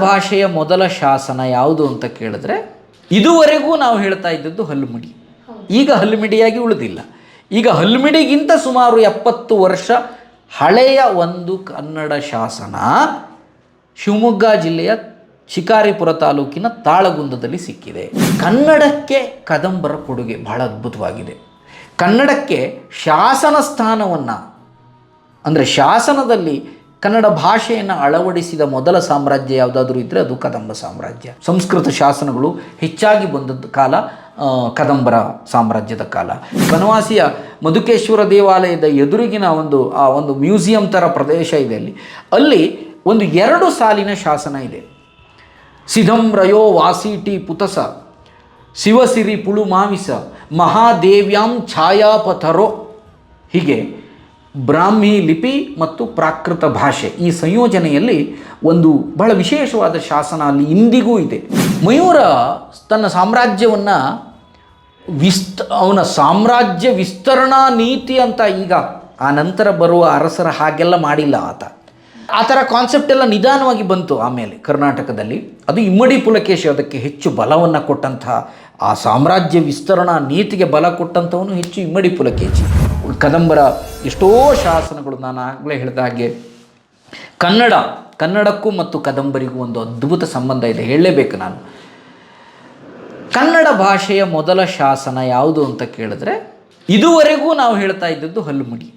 ಭಾಷೆಯ ಮೊದಲ ಶಾಸನ ಯಾವುದು ಅಂತ ಕೇಳಿದ್ರೆ, ಇದುವರೆಗೂ ನಾವು ಹೇಳ್ತಾ ಇದ್ದದ್ದು ಹಲ್ಮಿಡಿ. ಈಗ ಹಲ್ಮಿಡಿಯಾಗಿ ಉಳಿದಿಲ್ಲ. ಈಗ ಹಲ್ಮಿಡಿಗಿಂತ ಸುಮಾರು ಎಪ್ಪತ್ತು ವರ್ಷ ಹಳೆಯ ಒಂದು ಕನ್ನಡ ಶಾಸನ ಶಿವಮೊಗ್ಗ ಜಿಲ್ಲೆಯ ಶಿಕಾರಿಪುರ ತಾಲೂಕಿನ ತಾಳಗುಂದದಲ್ಲಿ ಸಿಕ್ಕಿದೆ. ಕನ್ನಡಕ್ಕೆ ಕದಂಬರ ಕೊಡುಗೆ ಬಹಳ ಅದ್ಭುತವಾಗಿದೆ. ಕನ್ನಡಕ್ಕೆ ಶಾಸನ ಸ್ಥಾನವನ್ನು, ಅಂದರೆ ಶಾಸನದಲ್ಲಿ ಕನ್ನಡ ಭಾಷೆಯನ್ನು ಅಳವಡಿಸಿದ ಮೊದಲ ಸಾಮ್ರಾಜ್ಯ ಯಾವುದಾದ್ರೂ ಇದ್ದರೆ ಅದು ಕದಂಬ ಸಾಮ್ರಾಜ್ಯ. ಸಂಸ್ಕೃತ ಶಾಸನಗಳು ಹೆಚ್ಚಾಗಿ ಬಂದದ್ದು ಕಾಲ ಕದಂಬರ ಸಾಮ್ರಾಜ್ಯದ ಕಾಲ. ಬನವಾಸಿಯ ಮಧುಕೇಶ್ವರ ದೇವಾಲಯದ ಎದುರಿಗಿನ ಒಂದು, ಆ, ಒಂದು ಮ್ಯೂಸಿಯಂ ಥರ ಪ್ರದೇಶ ಇದೆ ಅಲ್ಲಿ. ಅಲ್ಲಿ ಒಂದು ಎರಡು ಸಾಲಿನ ಶಾಸನ ಇದೆ. ಸಿಧಂರಯೋ ವಾಸಿಟಿ ಪುತಸ, ಶಿವಸಿರಿ ಪುಳು ಮಾವಿಸ ಮಹಾದೇವ್ಯಾಂ ಛಾಯಾಪಥರೋ ಹೀಗೆ ಬ್ರಾಹ್ಮಿ ಲಿಪಿ ಮತ್ತು ಪ್ರಾಕೃತ ಭಾಷೆ ಈ ಸಂಯೋಜನೆಯಲ್ಲಿ ಒಂದು ಬಹಳ ವಿಶೇಷವಾದ ಶಾಸನ ಅಲ್ಲಿ ಇಂದಿಗೂ ಇದೆ. ಮಯೂರ ತನ್ನ ಸಾಮ್ರಾಜ್ಯವನ್ನು ವಿಸ್ತ, ಅವನ ಸಾಮ್ರಾಜ್ಯ ವಿಸ್ತರಣಾ ನೀತಿ ಅಂತ ಈಗ ಆ ನಂತರ ಬರುವ ಅರಸರ ಹಾಗೆಲ್ಲ ಮಾಡಿಲ್ಲ ಆತ. ಆ ಥರ ಕಾನ್ಸೆಪ್ಟ್ ಎಲ್ಲ ನಿಧಾನವಾಗಿ ಬಂತು ಆಮೇಲೆ ಕರ್ನಾಟಕದಲ್ಲಿ. ಅದು ಇಮ್ಮಡಿ ಪುಲಕೇಶಿ ಅದಕ್ಕೆ ಹೆಚ್ಚು ಬಲವನ್ನು ಕೊಟ್ಟಂತಹ ಆ ಸಾಮ್ರಾಜ್ಯ ವಿಸ್ತರಣಾ ನೀತಿಗೆ ಬಲ ಕೊಟ್ಟಂಥವನು ಹೆಚ್ಚು ಇಮ್ಮಡಿ ಪುಲಕೇಶಿ. ಕದಂಬರ ಎಷ್ಟೋ ಶಾಸನಗಳು ನಾನು ಆಗಲೇ ಹೇಳಿದ ಹಾಗೆ ಕನ್ನಡ, ಕನ್ನಡಕ್ಕೂ ಮತ್ತು ಕದಂಬರಿಗೂ ಒಂದು ಅದ್ಭುತ ಸಂಬಂಧ ಇದೆ. ಹೇಳಲೇಬೇಕು ನಾನು. ಕನ್ನಡ ಭಾಷೆಯ ಮೊದಲ ಶಾಸನ ಯಾವುದು ಅಂತ ಕೇಳಿದ್ರೆ ಇದುವರೆಗೂ ನಾವು ಹೇಳ್ತಾ ಇದ್ದದ್ದು ಹಲ್ಲುಮಿಡಿ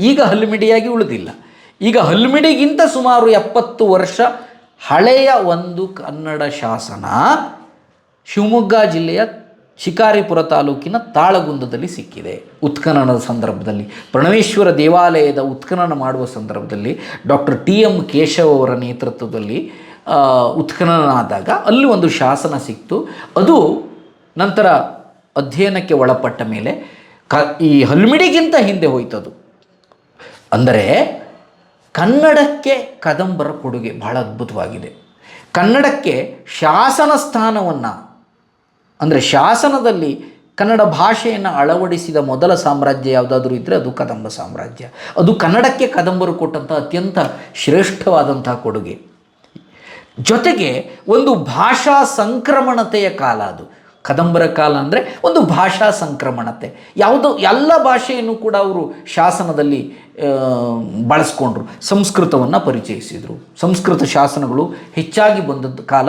ಈಗ ಹಲ್ಮಿಡಿಯಾಗಿ ಉಳಿದಿಲ್ಲ. ಈಗ ಹಲ್ಮಿಡಿಗಿಂತ ಸುಮಾರು ಎಪ್ಪತ್ತು ವರ್ಷ ಹಳೆಯ ಒಂದು ಕನ್ನಡ ಶಾಸನ ಶಿವಮೊಗ್ಗ ಜಿಲ್ಲೆಯ ಶಿಕಾರಿಪುರ ತಾಲೂಕಿನ ತಾಳಗುಂದದಲ್ಲಿ ಸಿಕ್ಕಿದೆ. ಉತ್ಖನನದ ಸಂದರ್ಭದಲ್ಲಿ, ಪ್ರಣವೇಶ್ವರ ದೇವಾಲಯದ ಉತ್ಖನನ ಮಾಡುವ ಸಂದರ್ಭದಲ್ಲಿ ಡಾಕ್ಟರ್ ಟಿ ಎಂ ಕೇಶವ್ ಅವರ ನೇತೃತ್ವದಲ್ಲಿ ಉತ್ಖನನ ಆದಾಗ ಅಲ್ಲಿ ಒಂದು ಶಾಸನ ಸಿಕ್ತು. ಅದು ನಂತರ ಅಧ್ಯಯನಕ್ಕೆ ಒಳಪಟ್ಟ ಮೇಲೆ ಕ, ಈ ಹಲ್ಮಿಡಿಗಿಂತ ಹಿಂದೆ ಹೋಯ್ತದು. ಅಂದರೆ ಕನ್ನಡಕ್ಕೆ ಕದಂಬರ ಕೊಡುಗೆ ಬಹಳ ಅದ್ಭುತವಾಗಿದೆ. ಕನ್ನಡಕ್ಕೆ ಶಾಸನ ಸ್ಥಾನವನ್ನು ಅಂದರೆ ಶಾಸನದಲ್ಲಿ ಕನ್ನಡ ಭಾಷೆಯನ್ನು ಅಳವಡಿಸಿದ ಮೊದಲ ಸಾಮ್ರಾಜ್ಯ ಯಾವುದಾದ್ರೂ ಇದ್ದರೆ ಅದು ಕದಂಬ ಸಾಮ್ರಾಜ್ಯ. ಅದು ಕನ್ನಡಕ್ಕೆ ಕದಂಬರು ಕೊಟ್ಟಂಥ ಅತ್ಯಂತ ಶ್ರೇಷ್ಠವಾದಂತಹ ಕೊಡುಗೆ. ಜೊತೆಗೆ ಒಂದು ಭಾಷಾ ಸಂಕ್ರಮಣತೆಯ ಕಾಲ ಅದು. ಕದಂಬರ ಕಾಲ ಅಂದರೆ ಒಂದು ಭಾಷಾ ಸಂಕ್ರಮಣತೆ. ಯಾವುದೋ ಎಲ್ಲ ಭಾಷೆಯನ್ನು ಕೂಡ ಅವರು ಶಾಸನದಲ್ಲಿ ಬಳಸ್ಕೊಂಡ್ರು, ಸಂಸ್ಕೃತವನ್ನು ಪರಿಚಯಿಸಿದರು. ಸಂಸ್ಕೃತ ಶಾಸನಗಳು ಹೆಚ್ಚಾಗಿ ಬಂದದ್ದು ಕಾಲ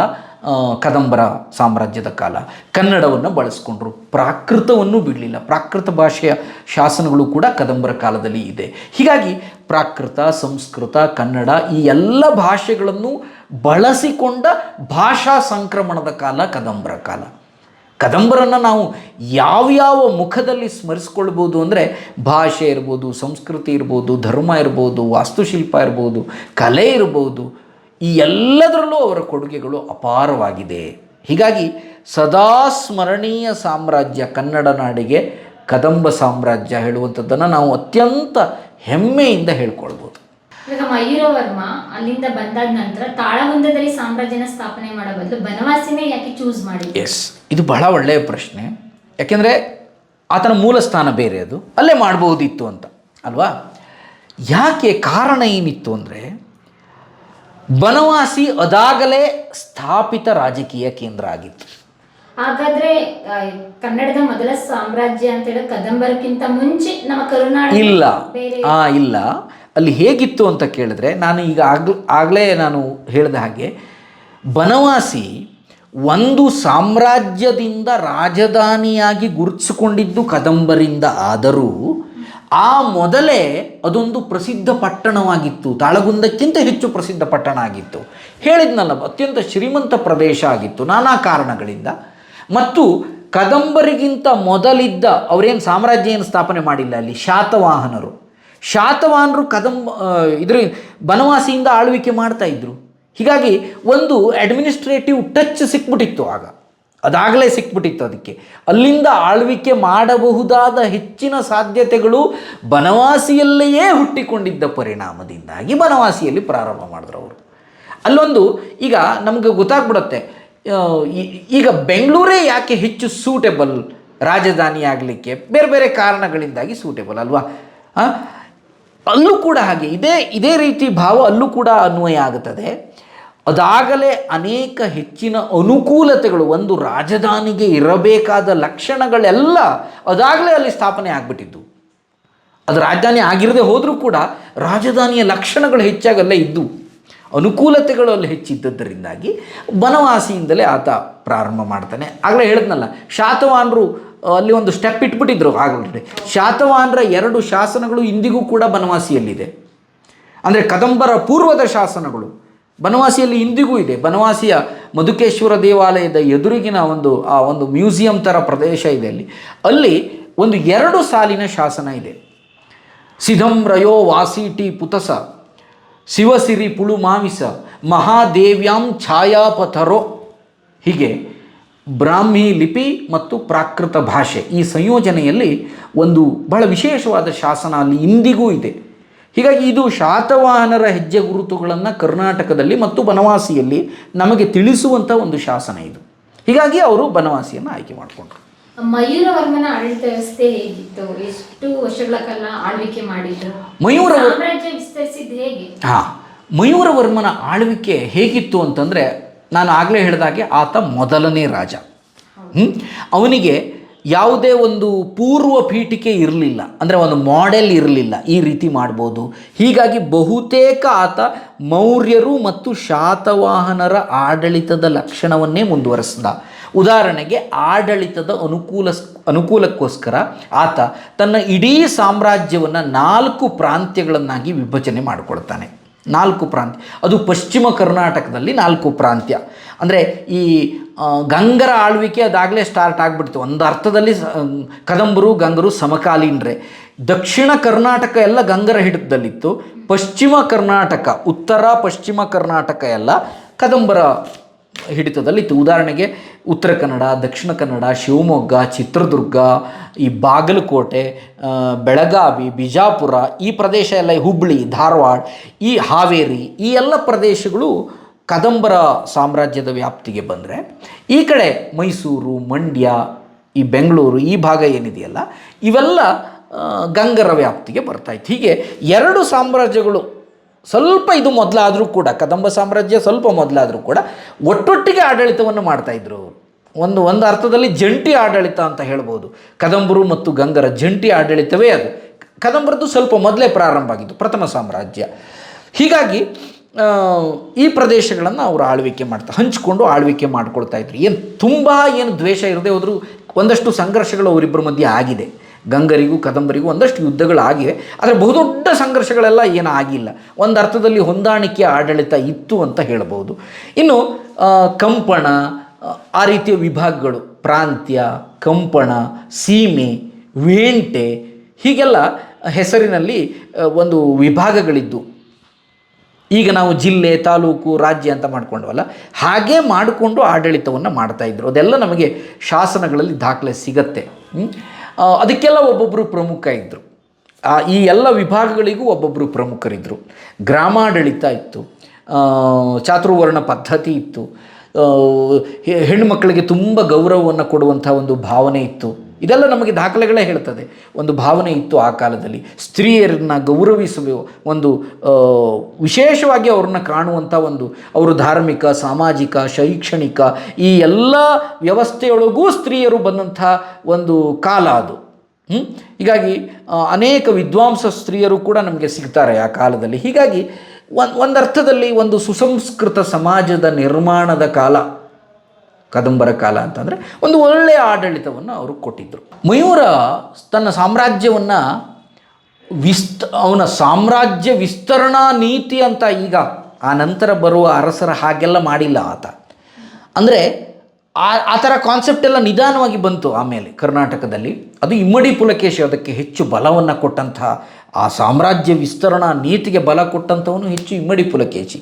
ಕದಂಬರ ಸಾಮ್ರಾಜ್ಯದ ಕಾಲ. ಕನ್ನಡವನ್ನು ಬಳಸ್ಕೊಂಡ್ರು. ಪ್ರಾಕೃತವನ್ನು ಬಿಡಲಿಲ್ಲ. ಪ್ರಾಕೃತ ಭಾಷೆಯ ಶಾಸನಗಳು ಕೂಡ ಕದಂಬರ ಕಾಲದಲ್ಲಿ ಇದೆ. ಹೀಗಾಗಿ ಪ್ರಾಕೃತ, ಸಂಸ್ಕೃತ, ಕನ್ನಡ ಈ ಎಲ್ಲ ಭಾಷೆಗಳನ್ನು ಬಳಸಿಕೊಂಡ ಭಾಷಾ ಸಂಕ್ರಮಣದ ಕಾಲ ಕದಂಬರ ಕಾಲ. ಕದಂಬರನ್ನು ನಾವು ಯಾವ್ಯಾವ ಮುಖದಲ್ಲಿ ಸ್ಮರಿಸ್ಕೊಳ್ಬೋದು ಅಂದರೆ ಭಾಷೆ ಇರ್ಬೋದು, ಸಂಸ್ಕೃತಿ ಇರ್ಬೋದು, ಧರ್ಮ ಇರ್ಬೋದು, ವಾಸ್ತುಶಿಲ್ಪ ಇರ್ಬೋದು, ಕಲೆ ಇರ್ಬೋದು ಈ ಎಲ್ಲದರಲ್ಲೂ ಅವರ ಕೊಡುಗೆಗಳು ಅಪಾರವಾಗಿದೆ. ಹೀಗಾಗಿ ಸದಾ ಸ್ಮರಣೀಯ ಸಾಮ್ರಾಜ್ಯ ಕನ್ನಡ ನಾಡಿಗೆ ಕದಂಬ ಸಾಮ್ರಾಜ್ಯ ಹೇಳುವಂಥದ್ದನ್ನು ನಾವು ಅತ್ಯಂತ ಹೆಮ್ಮೆಯಿಂದ ಹೇಳ್ಕೊಳ್ಬೋದು. ಇವಾಗ ಮಯೂರವರ್ಮ ಅಲ್ಲಿಂದ ಬಂದಾದ ನಂತರ ತಾಳಗುಂದದಲ್ಲಿ ಸಾಮ್ರಾಜ್ಯನ ಸ್ಥಾಪನೆ ಮಾಡೋ ಬದಲು ಬನವಾಸಿನೇ ಯಾಕೆ ಚೂಸ್ ಮಾಡಿ ಎಸ್ ಇದು ಬಹಳ ಒಳ್ಳೆಯ ಪ್ರಶ್ನೆ. ಯಾಕೆಂದರೆ ಆತನ ಮೂಲ ಸ್ಥಾನ ಬೇರೆ ಅದು. ಅಲ್ಲೇ ಮಾಡ್ಬೋದಿತ್ತು ಅಂತ ಅಲ್ವಾ? ಯಾಕೆ ಕಾರಣ ಏನಿತ್ತು ಅಂದರೆ ಬನವಾಸಿ ಅದಾಗಲೇ ಸ್ಥಾಪಿತ ರಾಜಕೀಯ ಕೇಂದ್ರ ಆಗಿತ್ತು. ಹಾಗಾದ್ರೆ ಕನ್ನಡದ ಮೊದಲ ಸಾಮ್ರಾಜ್ಯ ಅಂತ ಹೇಳಿ ಕದಂಬರಕ್ಕಿಂತ ಮುಂಚೆ ನಮ್ಮ ಕರುನಾಡ ಇಲ್ಲ. ಆ ಇಲ್ಲ. ಅಲ್ಲಿ ಹೇಗಿತ್ತು ಅಂತ ಕೇಳಿದ್ರೆ ನಾನು ಈಗ ಆಗ್ ಆಗಲೇ ನಾನು ಹೇಳಿದ ಹಾಗೆ ಬನವಾಸಿ ಒಂದು ಸಾಮ್ರಾಜ್ಯದಿಂದ ರಾಜಧಾನಿಯಾಗಿ ಗುರುತಿಸಿಕೊಂಡಿದ್ದು ಕದಂಬರಿಂದ ಆದರೂ ಆ ಮೊದಲೇ ಅದೊಂದು ಪ್ರಸಿದ್ಧ ಪಟ್ಟಣವಾಗಿತ್ತು. ತಾಳಗುಂದಕ್ಕಿಂತ ಹೆಚ್ಚು ಪ್ರಸಿದ್ಧ ಪಟ್ಟಣ ಆಗಿತ್ತು. ಹೇಳಿದ್ನಲ್ಲ, ಅತ್ಯಂತ ಶ್ರೀಮಂತ ಪ್ರದೇಶ ಆಗಿತ್ತು, ನಾನಾ ಕಾರಣಗಳಿಂದ. ಮತ್ತು ಕದಂಬರಿಗಿಂತ ಮೊದಲಿದ್ದ ಅವರೇನು ಸಾಮ್ರಾಜ್ಯ ಸ್ಥಾಪನೆ ಮಾಡಿಲ್ಲ ಅಲ್ಲಿ? ಶಾತವಾಹನರು. ಶಾತವಾಹನರು ಕದಂಬ ಇದ್ರ, ಬನವಾಸಿಯಿಂದ ಆಳ್ವಿಕೆ ಮಾಡ್ತಾ ಇದ್ರು. ಹೀಗಾಗಿ ಒಂದು ಅಡ್ಮಿನಿಸ್ಟ್ರೇಟಿವ್ ಟಚ್ ಸಿಕ್ಬಿಟ್ಟಿತ್ತು ಆಗ. ಅದಾಗಲೇ ಸಿಕ್ಬಿಟ್ಟಿತ್ತು ಅದಕ್ಕೆ. ಅಲ್ಲಿಂದ ಆಳ್ವಿಕೆ ಮಾಡಬಹುದಾದ ಹೆಚ್ಚಿನ ಸಾಧ್ಯತೆಗಳು ಬನವಾಸಿಯಲ್ಲಿಯೇ ಹುಟ್ಟಿಕೊಂಡಿದ್ದ ಪರಿಣಾಮದಿಂದಾಗಿ ಬನವಾಸಿಯಲ್ಲಿ ಪ್ರಾರಂಭ ಮಾಡಿದ್ರು ಅವರು. ಅಲ್ಲೊಂದು, ಈಗ ನಮಗೆ ಗೊತ್ತಾಗ್ಬಿಡುತ್ತೆ ಈಗ ಬೆಂಗಳೂರೇ ಯಾಕೆ ಹೆಚ್ಚು ಸೂಟೆಬಲ್ ರಾಜಧಾನಿ ಆಗಲಿಕ್ಕೆ? ಬೇರೆ ಬೇರೆ ಕಾರಣಗಳಿಂದಾಗಿ ಸೂಟೆಬಲ್ ಅಲ್ವಾ? ಅಲ್ಲೂ ಕೂಡ ಹಾಗೆ, ಇದೇ ಇದೇ ರೀತಿ ಭಾವ ಅಲ್ಲೂ ಕೂಡ ಅನ್ವಯ ಆಗುತ್ತದೆ. ಅದಾಗಲೇ ಅನೇಕ ಹೆಚ್ಚಿನ ಅನುಕೂಲತೆಗಳು ಒಂದು ರಾಜಧಾನಿಗೆ ಇರಬೇಕಾದ ಲಕ್ಷಣಗಳೆಲ್ಲ ಅದಾಗಲೇ ಅಲ್ಲಿ ಸ್ಥಾಪನೆ ಆಗಿಬಿಟ್ಟಿದ್ದು. ಅದು ರಾಜಧಾನಿ ಆಗಿರದೆ ಹೋದರೂ ಕೂಡ ರಾಜಧಾನಿಯ ಲಕ್ಷಣಗಳು ಹೆಚ್ಚಾಗಲ್ಲೇ ಇದ್ದು, ಅನುಕೂಲತೆಗಳು ಅಲ್ಲಿ ಹೆಚ್ಚಿದ್ದದ್ದರಿಂದಾಗಿ ಬನವಾಸಿಯಿಂದಲೇ ಆತ ಪ್ರಾರಂಭ ಮಾಡ್ತಾನೆ. ಆಗಲೇ ಹೇಳಿದ್ನಲ್ಲ, ಶಾತವಾನರು ಅಲ್ಲಿ ಒಂದು ಸ್ಟೆಪ್ ಇಟ್ಬಿಟ್ಟಿದ್ರು ಆಗಲೇ ಶಾತವಾನರ ಎರಡು ಶಾಸನಗಳು ಇಂದಿಗೂ ಕೂಡ ಬನವಾಸಿಯಲ್ಲಿದೆ. ಅಂದರೆ ಕದಂಬರ ಪೂರ್ವದ ಶಾಸನಗಳು. ಬನವಾಸಿಯಲ್ಲಿ ಇಂದಿಗೂ ಇದೆ. ಬನವಾಸಿಯ ಮಧುಕೇಶ್ವರ ದೇವಾಲಯದ ಎದುರಿಗಿನ ಒಂದು, ಆ ಒಂದು ಮ್ಯೂಸಿಯಂ ಥರ ಪ್ರದೇಶ ಇದೆ ಅಲ್ಲಿ. ಅಲ್ಲಿ ಒಂದು ಎರಡು ಸಾಲಿನ ಶಾಸನ ಇದೆ. ಸಿಧಂ ರಯೋ ವಾಸಿಟಿ ಪುತಸ, ಶಿವಸಿರಿ ಪುಳು ಮಾವಿಸ ಮಹಾದೇವ್ಯಾಂ ಛಾಯಾಪಥರೋ. ಹೀಗೆ ಬ್ರಾಹ್ಮಿ ಲಿಪಿ ಮತ್ತು ಪ್ರಾಕೃತ ಭಾಷೆ ಈ ಸಂಯೋಜನೆಯಲ್ಲಿ ಒಂದು ಬಹಳ ವಿಶೇಷವಾದ ಶಾಸನ ಅಲ್ಲಿ ಇಂದಿಗೂ ಇದೆ. ಹೀಗಾಗಿ ಇದು ಶಾತವಾಹನರ ಹೆಜ್ಜೆ ಗುರುತುಗಳನ್ನು ಕರ್ನಾಟಕದಲ್ಲಿ ಮತ್ತು ಬನವಾಸಿಯಲ್ಲಿ ನಮಗೆ ತಿಳಿಸುವಂಥ ಒಂದು ಶಾಸನ ಇದು. ಹೀಗಾಗಿ ಅವರು ಬನವಾಸಿಯನ್ನು ಆಯ್ಕೆ ಮಾಡಿಕೊಂಡ್ರು. ಮಯೂರವರ್ಮನ ಆಡಳಿತ ವ್ಯವಸ್ಥೆ ಹೇಗಿತ್ತು? ಎಷ್ಟು ವರ್ಷಗಳ ಕಾಲ ಆಳ್ವಿಕೆ ಮಾಡಿದ್ರು? ಮಯೂರ ಸಾಮ್ರಾಜ್ಯ ವಿಸ್ತರಿಸಿದ್ ಹೇಗೆ? ಹಾಂ ಮಯೂರವರ್ಮನ ಆಳ್ವಿಕೆ ಹೇಗಿತ್ತು ಅಂತಂದರೆ ನಾನು ಆಗಲೇ ಹೇಳಿದಾಗೆ ಆತ ಮೊದಲನೇ ರಾಜ? ಅವನಿಗೆ ಯಾವುದೇ ಒಂದು ಪೂರ್ವ ಪೀಠಿಕೆ ಇರಲಿಲ್ಲ. ಅಂದರೆ ಒಂದು ಮಾಡೆಲ್ ಇರಲಿಲ್ಲ. ಈ ರೀತಿ ಮಾಡ್ಬೋದು. ಹೀಗಾಗಿ ಬಹುತೇಕ ಆತ ಮೌರ್ಯರು ಮತ್ತು ಶಾತವಾಹನರ ಆಡಳಿತದ ಲಕ್ಷಣವನ್ನೇ ಮುಂದುವರೆಸಿದ. ಉದಾಹರಣೆಗೆ ಆಡಳಿತದ ಅನುಕೂಲ ಅನುಕೂಲಕ್ಕೋಸ್ಕರ ಆತ ತನ್ನ ಇಡೀ ಸಾಮ್ರಾಜ್ಯವನ್ನು ನಾಲ್ಕು ಪ್ರಾಂತ್ಯಗಳನ್ನಾಗಿ ವಿಭಜನೆ ಮಾಡಿಕೊಳ್ತಾನೆ. ನಾಲ್ಕು ಪ್ರಾಂತ್ಯ. ಅದು ಪಶ್ಚಿಮ ಕರ್ನಾಟಕದಲ್ಲಿ ನಾಲ್ಕು ಪ್ರಾಂತ್ಯ. ಅಂದರೆ ಈ ಗಂಗರ ಆಳ್ವಿಕೆ ಅದಾಗಲೇ ಸ್ಟಾರ್ಟ್ ಆಗಿಬಿಡ್ತು. ಒಂದು ಅರ್ಥದಲ್ಲಿ ಕದಂಬರು, ಗಂಗರು ಸಮಕಾಲೀನರೇ. ದಕ್ಷಿಣ ಕರ್ನಾಟಕ ಎಲ್ಲ ಗಂಗರ ಹಿಡಿತದಲ್ಲಿತ್ತು. ಪಶ್ಚಿಮ ಕರ್ನಾಟಕ, ಉತ್ತರ ಪಶ್ಚಿಮ ಕರ್ನಾಟಕ ಎಲ್ಲ ಕದಂಬರ ಹಿಡಿತದಲ್ಲಿತ್ತು ಉದಾಹರಣೆಗೆ ಉತ್ತರ ಕನ್ನಡ, ದಕ್ಷಿಣ ಕನ್ನಡ, ಶಿವಮೊಗ್ಗ, ಚಿತ್ರದುರ್ಗ, ಈ ಬಾಗಲಕೋಟೆ ಬೆಳಗಾವಿ, ಬಿಜಾಪುರ, ಈ ಪ್ರದೇಶ ಎಲ್ಲ ಹುಬ್ಬಳ್ಳಿ ಧಾರವಾಡ, ಈ ಹಾವೇರಿ, ಈ ಎಲ್ಲ ಪ್ರದೇಶಗಳು ಕದಂಬರ ಸಾಮ್ರಾಜ್ಯದ ವ್ಯಾಪ್ತಿಗೆ ಬಂದರೆ, ಈ ಕಡೆ ಮೈಸೂರು, ಮಂಡ್ಯ, ಈ ಬೆಂಗಳೂರು, ಈ ಭಾಗ ಏನಿದೆಯಲ್ಲ, ಇವೆಲ್ಲ ಗಂಗರ ವ್ಯಾಪ್ತಿಗೆ ಬರ್ತಾಯಿತ್ತು ಹೀಗೆ ಎರಡು ಸಾಮ್ರಾಜ್ಯಗಳು ಸ್ವಲ್ಪ ಇದು ಮೊದಲಾದರೂ ಕೂಡ, ಕದಂಬ ಸಾಮ್ರಾಜ್ಯ ಸ್ವಲ್ಪ ಮೊದಲಾದರೂ ಕೂಡ ಒಟ್ಟೊಟ್ಟಿಗೆ ಆಡಳಿತವನ್ನು ಮಾಡ್ತಾಯಿದ್ರು ಒಂದು ಒಂದು ಅರ್ಥದಲ್ಲಿ ಜಂಟಿ ಆಡಳಿತ ಅಂತ ಹೇಳ್ಬೋದು. ಕದಂಬರು ಮತ್ತು ಗಂಗರ ಜಂಟಿ ಆಡಳಿತವೇ ಅದು. ಕದಂಬರದ್ದು ಸ್ವಲ್ಪ ಮೊದಲೇ ಪ್ರಾರಂಭ ಆಗಿತ್ತು ಪ್ರಥಮ ಸಾಮ್ರಾಜ್ಯ. ಹೀಗಾಗಿ ಈ ಪ್ರದೇಶಗಳನ್ನು ಅವರು ಆಳ್ವಿಕೆ ಮಾಡ್ತಾ, ಹಂಚಿಕೊಂಡು ಆಳ್ವಿಕೆ ಮಾಡ್ಕೊಳ್ತಾ ಇದ್ರು. ಏನು ತುಂಬ ಏನು ದ್ವೇಷ ಇರದೆ ಹೋದರೂ, ಒಂದಷ್ಟು ಸಂಘರ್ಷಗಳು ಅವರಿಬ್ಬರ ಮಧ್ಯೆ ಆಗಿದೆ. ಗಂಗರಿಗೂ ಕದಂಬರಿಗೂ ಒಂದಷ್ಟು ಯುದ್ಧಗಳಾಗಿವೆ. ಆದರೆ ಬಹುದೊಡ್ಡ ಸಂಘರ್ಷಗಳೆಲ್ಲ ಏನೂ ಆಗಿಲ್ಲ. ಒಂದು ಅರ್ಥದಲ್ಲಿ ಹೊಂದಾಣಿಕೆ ಆಡಳಿತ ಇತ್ತು ಅಂತ ಹೇಳ್ಬೋದು ಇನ್ನು ಕಂಪಣ ಆ, ರೀತಿಯ ವಿಭಾಗಗಳು ಪ್ರಾಂತ್ಯ ಕಂಪಣ ಸೀಮೆ ವೇಂಟೆ ಹೀಗೆಲ್ಲ ಹೆಸರಿನಲ್ಲಿ ಒಂದು ವಿಭಾಗಗಳಿದ್ದು. ಈಗ ನಾವು ಜಿಲ್ಲೆ ತಾಲೂಕು ರಾಜ್ಯ ಅಂತ ಮಾಡ್ಕೊಂಡವಲ್ಲ ಹಾಗೆ ಮಾಡಿಕೊಂಡು ಆಡಳಿತವನ್ನು ಮಾಡ್ತಾಯಿದ್ರು ಅದೆಲ್ಲ ನಮಗೆ ಶಾಸನಗಳಲ್ಲಿ ದಾಖಲೆ ಸಿಗತ್ತೆ. ಅದಕ್ಕೆಲ್ಲ ಒಬ್ಬೊಬ್ಬರು ಪ್ರಮುಖ ಇದ್ದರು ಈ ಎಲ್ಲ ವಿಭಾಗಗಳಿಗೂ ಒಬ್ಬೊಬ್ಬರು ಪ್ರಮುಖರಿದ್ದರು ಗ್ರಾಮಾಡಳಿತ ಇತ್ತು. ಚಾತುರ್ವರ್ಣ ಪದ್ಧತಿ ಇತ್ತು. ಹೆಣ್ಣು ಮಕ್ಕಳಿಗೆ ತುಂಬ ಗೌರವವನ್ನು ಕೊಡುವಂಥ ಒಂದು ಭಾವನೆ ಇತ್ತು. ಇದೆಲ್ಲ ನಮಗೆ ದಾಖಲೆಗಳೇ ಹೇಳ್ತದೆ. ಒಂದು ಭಾವನೆ ಇತ್ತು ಆ ಕಾಲದಲ್ಲಿ. ಸ್ತ್ರೀಯರನ್ನ ಗೌರವಿಸುವ ಒಂದು ವಿಶೇಷವಾಗಿ ಅವ್ರನ್ನ ಕಾಣುವಂಥ ಒಂದು, ಅವರು ಧಾರ್ಮಿಕ, ಸಾಮಾಜಿಕ, ಶೈಕ್ಷಣಿಕ, ಈ ಎಲ್ಲ ವ್ಯವಸ್ಥೆಯೊಳಗೂ ಸ್ತ್ರೀಯರು ಬಂದಂಥ ಒಂದು ಕಾಲ ಅದು. ಹೀಗಾಗಿ ಅನೇಕ ವಿದ್ವಾಂಸ ಸ್ತ್ರೀಯರು ಕೂಡ ನಮಗೆ ಸಿಗ್ತಾರೆ ಆ ಕಾಲದಲ್ಲಿ. ಹೀಗಾಗಿ, ಒಂದು, ಒಂದರ್ಥದಲ್ಲಿ ಒಂದು ಸುಸಂಸ್ಕೃತ ಸಮಾಜದ ನಿರ್ಮಾಣದ ಕಾಲ. ಕದಂಬರ ಕಾಲ ಅಂತಂದರೆ ಒಂದು ಒಳ್ಳೆಯ ಆಡಳಿತವನ್ನು ಅವರು ಕೊಟ್ಟಿದ್ದರು ಮಯೂರ ತನ್ನ ಸಾಮ್ರಾಜ್ಯವನ್ನು ವಿಸ್ತ, ಅವನ ಸಾಮ್ರಾಜ್ಯ ವಿಸ್ತರಣಾ ನೀತಿ ಅಂತ ಈಗ ಆ ನಂತರ ಬರುವ ಅರಸರ ಹಾಗೆಲ್ಲ ಮಾಡಿಲ್ಲ ಆತ. ಅಂದರೆ ಆ ಆ ಥರ ಕಾನ್ಸೆಪ್ಟ್ ಎಲ್ಲ ನಿಧಾನವಾಗಿ ಬಂತು ಆಮೇಲೆ ಕರ್ನಾಟಕದಲ್ಲಿ. ಅದು ಇಮ್ಮಡಿ ಪುಲಕೇಶಿ ಅದಕ್ಕೆ ಹೆಚ್ಚು ಬಲವನ್ನು ಕೊಟ್ಟಂತಹ ಆ ಸಾಮ್ರಾಜ್ಯ ವಿಸ್ತರಣಾ ನೀತಿಗೆ ಬಲ ಕೊಟ್ಟಂಥವನು ಹೆಚ್ಚು ಇಮ್ಮಡಿ ಪುಲಕೇಶಿ.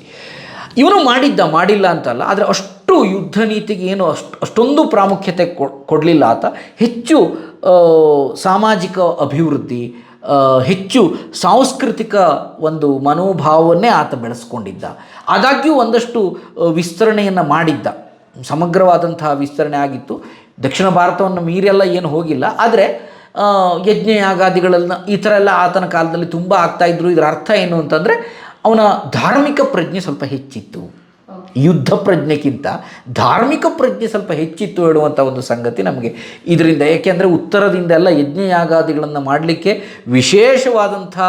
ಇವನು ಮಾಡಿದ್ದ, ಮಾಡಿಲ್ಲ ಅಂತಲ್ಲ, ಆದರೆ ಅಷ್ಟು ಯುದ್ಧ ನೀತಿಗೆ ಏನು ಅಷ್ಟು, ಅಷ್ಟೊಂದು ಪ್ರಾಮುಖ್ಯತೆ ಕೊಡಲಿಲ್ಲ ಆತ. ಹೆಚ್ಚು ಸಾಮಾಜಿಕ ಅಭಿವೃದ್ಧಿ ಹೆಚ್ಚು ಸಾಂಸ್ಕೃತಿಕ ಒಂದು ಮನೋಭಾವವನ್ನೇ ಆತ ಬೆಳೆಸ್ಕೊಂಡಿದ್ದ. ಆದಾಗ್ಯೂ ಒಂದಷ್ಟು ವಿಸ್ತರಣೆಯನ್ನು ಮಾಡಿದ್ದ. ಸಮಗ್ರವಾದಂತಹ ವಿಸ್ತರಣೆ ಆಗಿತ್ತು. ದಕ್ಷಿಣ ಭಾರತವನ್ನು ಮೀರೆಲ್ಲ ಏನು ಹೋಗಿಲ್ಲ. ಆದರೆ ಯಜ್ಞಯಾಗಾದಿಗಳನ್ನು ಯಜ್ಞ ಯಾಗಾದಿಗಳನ್ನ ಈ ಥರ ಎಲ್ಲ ಆತನ ಕಾಲದಲ್ಲಿ ತುಂಬ ಆಗ್ತಾಯಿದ್ರು ಇದರ ಅರ್ಥ ಏನು ಅಂತಂದರೆ, ಅವನ ಧಾರ್ಮಿಕ ಪ್ರಜ್ಞೆ ಸ್ವಲ್ಪ ಹೆಚ್ಚಿತ್ತು. ಯುದ್ಧ ಪ್ರಜ್ಞೆಗಿಂತ ಧಾರ್ಮಿಕ ಪ್ರಜ್ಞೆ ಸ್ವಲ್ಪ ಹೆಚ್ಚಿತ್ತು ಹೇಳುವಂಥ ಒಂದು ಸಂಗತಿ ನಮಗೆ. ಇದರಿಂದ ಏಕೆಂದರೆ ಉತ್ತರದಿಂದ ಎಲ್ಲ ಯಜ್ಞಯಾಗಾದಿಗಳನ್ನು ಮಾಡಲಿಕ್ಕೆ ವಿಶೇಷವಾದಂಥ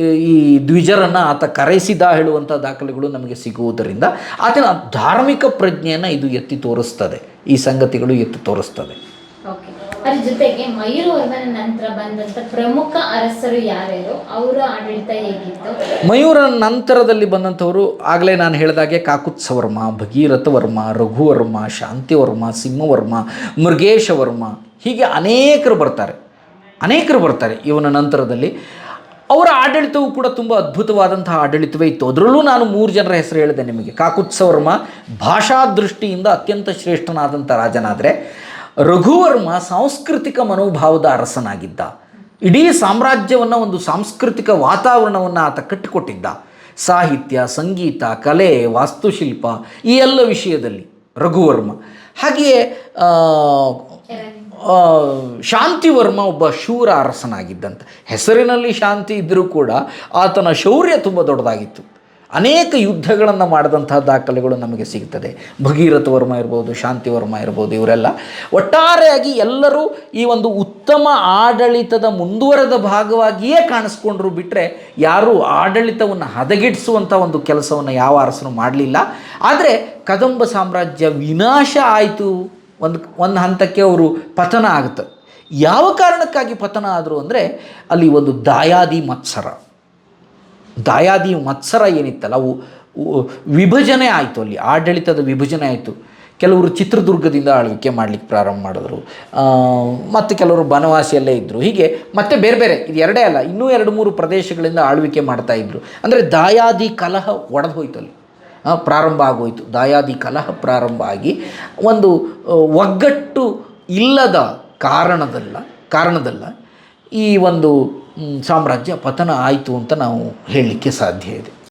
ಈ- ದ್ವಿಜರನ್ನು ಆತ ಕರೆಸಿದ ಹೇಳುವಂಥ ದಾಖಲೆಗಳು ನಮಗೆ ಸಿಗುವುದರಿಂದ ಆತನ ಧಾರ್ಮಿಕ ಪ್ರಜ್ಞೆಯನ್ನು ಇದು ಎತ್ತಿ ತೋರಿಸ್ತದೆ. ಈ ಸಂಗತಿಗಳು ಎತ್ತಿ ತೋರಿಸ್ತದೆ. ಅದ್ರ ಜೊತೆಗೆ ಮಯೂರವರ್ಮನ ನಂತರ ಬಂದಂತ ಪ್ರಮುಖ ಅರಸರು ಯಾರ್ಯಾರು? ಅವರ ಆಡಳಿತ ಹೇಗಿತ್ತು? ಮಯೂರ ನಂತರದಲ್ಲಿ ಬಂದಂಥವರು ಆಗಲೇ ನಾನು ಹೇಳಿದಾಗೆ ಕಾಕುತ್ಸವರ್ಮ ಭಗೀರಥವರ್ಮ ರಘುವರ್ಮ, ಶಾಂತಿವರ್ಮ, ಸಿಂಹವರ್ಮ, ಮೃಗೇಶವರ್ಮ. ಹೀಗೆ ಅನೇಕರು ಬರ್ತಾರೆ. ಅನೇಕರು ಬರ್ತಾರೆ ಇವನ ನಂತರದಲ್ಲಿ. ಅವರ ಆಡಳಿತವು ಕೂಡ ತುಂಬ ಅದ್ಭುತವಾದಂತಹ ಆಡಳಿತವೇ ಇತ್ತು. ಅದರಲ್ಲೂ ನಾನು ಮೂರು ಜನರ ಹೆಸರು ಹೇಳಿದೆ ನಿಮಗೆ. ಕಾಕುತ್ಸವರ್ಮ ಭಾಷಾ ದೃಷ್ಟಿಯಿಂದ ಅತ್ಯಂತ ಶ್ರೇಷ್ಠನಾದಂಥ ರಾಜನಾದರೆ. ರಘುವರ್ಮ ಸಾಂಸ್ಕೃತಿಕ ಮನೋಭಾವದ ಅರಸನಾಗಿದ್ದ. ಇಡೀ ಸಾಮ್ರಾಜ್ಯವನ್ನು ಒಂದು ಸಾಂಸ್ಕೃತಿಕ ವಾತಾವರಣವನ್ನು ಆತ ಕಟ್ಟಿಕೊಟ್ಟಿದ್ದ. ಸಾಹಿತ್ಯ, ಸಂಗೀತ, ಕಲೆ, ವಾಸ್ತುಶಿಲ್ಪ ಈ ಎಲ್ಲ ವಿಷಯದಲ್ಲಿ ರಘುವರ್ಮ. ಹಾಗೆಯೇ ಶಾಂತಿವರ್ಮ ಒಬ್ಬ ಶೂರ ಅರಸನಾಗಿದ್ದಂತೆ. ಹೆಸರಿನಲ್ಲಿ ಶಾಂತಿ ಇದ್ದರೂ ಕೂಡ ಆತನ ಶೌರ್ಯ ತುಂಬ ದೊಡ್ಡದಾಗಿತ್ತು. ಅನೇಕ ಯುದ್ಧಗಳನ್ನು ಮಾಡಿದಂತಹ ದಾಖಲೆಗಳು ನಮಗೆ ಸಿಗ್ತದೆ. ಭಗೀರಥ ವರ್ಮ ಇರ್ಬೋದು ಶಾಂತಿವರ್ಮ ಇರ್ಬೋದು, ಇವರೆಲ್ಲ. ಒಟ್ಟಾರೆಯಾಗಿ ಎಲ್ಲರೂ ಈ ಒಂದು ಉತ್ತಮ ಆಡಳಿತದ ಮುಂದುವರೆದ ಭಾಗವಾಗಿಯೇ ಕಾಣಿಸ್ಕೊಂಡ್ರು ಬಿಟ್ಟರೆ ಯಾರೂ ಆಡಳಿತವನ್ನು ಹದಗೆಡಿಸುವಂಥ ಒಂದು ಕೆಲಸವನ್ನು ಯಾವ ಅರಸನು ಮಾಡಲಿಲ್ಲ. ಆದರೆ ಕದಂಬ ಸಾಮ್ರಾಜ್ಯ ವಿನಾಶ ಆಯಿತು. ಒಂದು ಒಂದು ಹಂತಕ್ಕೆ ಅವರು ಪತನ ಆಗುತ್ತೆ. ಯಾವ ಕಾರಣಕ್ಕಾಗಿ ಪತನ ಆದರು ಅಂದರೆ ಅಲ್ಲಿ ಒಂದು ದಾಯಾದಿ ಮತ್ಸರ. ದಾಯಾದಿ ಮತ್ಸರ ಏನಿತ್ತಲ್ಲ, ಅವು ವಿಭಜನೆ ಆಯಿತು ಅಲ್ಲಿ, ಆಡಳಿತದ ವಿಭಜನೆ ಆಯಿತು. ಕೆಲವರು ಚಿತ್ರದುರ್ಗದಿಂದ ಆಳ್ವಿಕೆ ಮಾಡಲಿಕ್ಕೆ ಪ್ರಾರಂಭ ಮಾಡಿದ್ರು. ಮತ್ತು ಕೆಲವರು ಬನವಾಸಿಯಲ್ಲೇ ಇದ್ದರು ಹೀಗೆ ಮತ್ತೆ ಬೇರೆ ಬೇರೆ, ಇದು ಎರಡೇ ಅಲ್ಲ, ಇನ್ನೂ ಎರಡು ಮೂರು ಪ್ರದೇಶಗಳಿಂದ ಆಳ್ವಿಕೆ ಮಾಡ್ತಾ ಇದ್ದರು ಅಂದರೆ ದಾಯಾದಿ ಕಲಹ ಒಡೆದು ಹೋಯ್ತು ಅಲ್ಲಿ. ಪ್ರಾರಂಭ ಆಗೋಯ್ತು ದಾಯಾದಿ ಕಲಹ ಪ್ರಾರಂಭ ಆಗಿ ಒಂದು ಒಗ್ಗಟ್ಟು ಇಲ್ಲದ ಕಾರಣದಲ್ಲ ಕಾರಣದಲ್ಲ ಈ ಒಂದು ಸಾಮ್ರಾಜ್ಯ ಪತನ ಆಯಿತು ಅಂತ ನಾವು ಹೇಳಲಿಕ್ಕೆ ಸಾಧ್ಯ ಇದೆ.